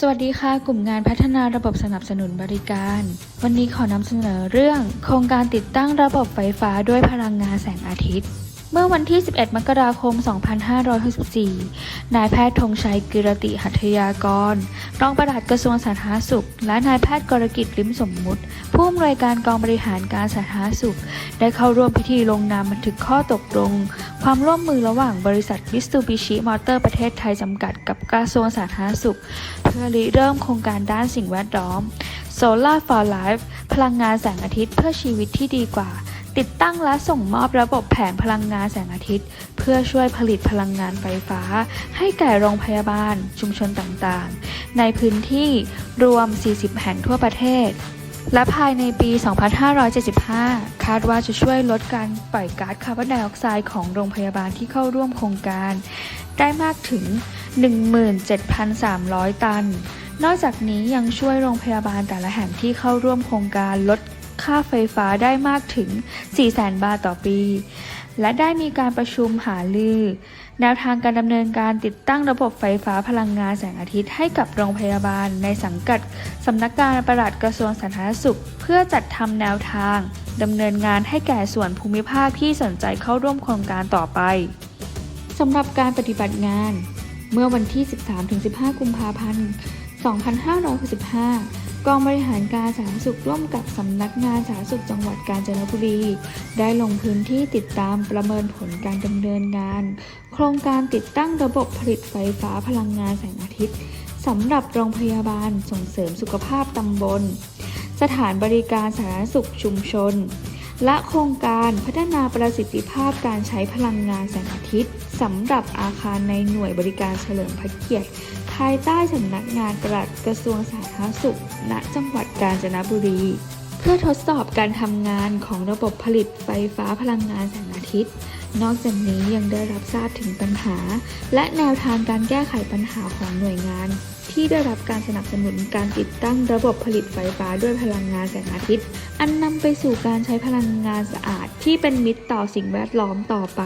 สวัสดีค่ะ กลุ่มงานพัฒนาระบบสนับสนุนบริการ วันนี้ขอนำเสนอเรื่อง โครงการติดตั้งระบบไฟฟ้าด้วยพลังงานแสงอาทิตย์ เมื่อวันที่ 11 มกราคม 2564 นายแพทย์ธงชัยกิรติหัตยากร รองประหลัดกระทรวงสาธารณสุข และนายแพทย์กรกิจลิ้มสมมุติ ผู้อำนวยการกองบริหารการสาธารณสุข ได้เข้าร่วมพิธีลงนามบันทึกข้อตกลง ความร่วมมือระหว่างบริษัทมิส t ูบิชิมอเตอร์ประเทศไทยจำกัดกับกระทรวงสาธารณสุข เพื่อริเริ่มโครงการด้านสิ่งแวดล้อม Solar for Life พลังงานแสงอาทิตย์เพื่อชีวิตที่ดีกว่า ติดตั้งและส่งมอบระบบแผงพลังงานแสงอาทิตย์ เพื่อช่วยผลิตพลังงานไฟฟ้า ให้แก่โรงพยาบาล ชุมชนต่างๆ ในพื้นที่รวม 40 แห่งทั่วประเทศ และภายในปี 2575 คาดว่าจะช่วยลดการปล่อยก๊าซคาร์บอนไดออกไซด์ของโรงพยาบาลที่เข้าร่วมโครงการ ได้มากถึง 17,300 ตันนอกจากนี้ยังช่วยโรงพยาบาลแต่ละแห่งที่เข้าร่วมโครงการลด ค่าไฟฟ้าได้มากถึง 400,000 บาทต่อปี และได้มีการประชุมหาลือ แนวทางการดำเนินการติดตั้งระบบไฟฟ้าพลังงานแสงอาทิตย์ให้กับโรงพยาบาล ในสังกัดสำนักงานปลัดกระทรวงสาธารณสุข เพื่อจัดทำแนวทางดำเนินงานให้แก่ส่วนภูมิภาคที่สนใจเข้าร่วมโครงการต่อไปสำหรับการปฏิบัติงาน เมื่อวันที่ 13-15 กุมภาพันธ์ 2565กองบริหารการสาธารณสุขร่วมกับสำนักงานสาธารณสุขจังหวัดกาญจนบุรี ได้ลงพื้นที่ติดตามประเมินผลการดำเนินงาน โครงการติดตั้งระบบผลิตไฟฟ้าพลังงานแสงอาทิตย์สำหรับโรงพยาบาลส่งเสริมสุขภาพตำบล สถานบริการสาธารณสุขชุมชน และโครงการพัฒนาประสิทธิภาพการใช้พลังงานแสงอาทิตย์สำหรับอาคารในหน่วยบริการเฉลิมพระเกียรติ ภายใต้สำนักงานปลัดกระทรวงสาธารณสุข ณ จังหวัดกาญจนบุรี เพื่อทดสอบการทำงานของระบบผลิตไฟฟ้าพลังงานแสงอาทิตย์ นอกจากนี้ยังได้รับทราบถึงปัญหา และแนวทางการแก้ไขปัญหาของหน่วยงาน ที่ได้รับการสนับสนุนการติดตั้งระบบผลิตไฟฟ้าด้วยพลังงานแสงอาทิตย์ อันนำไปสู่การใช้พลังงานสะอาดที่เป็นมิตรต่อสิ่งแวดล้อมต่อไป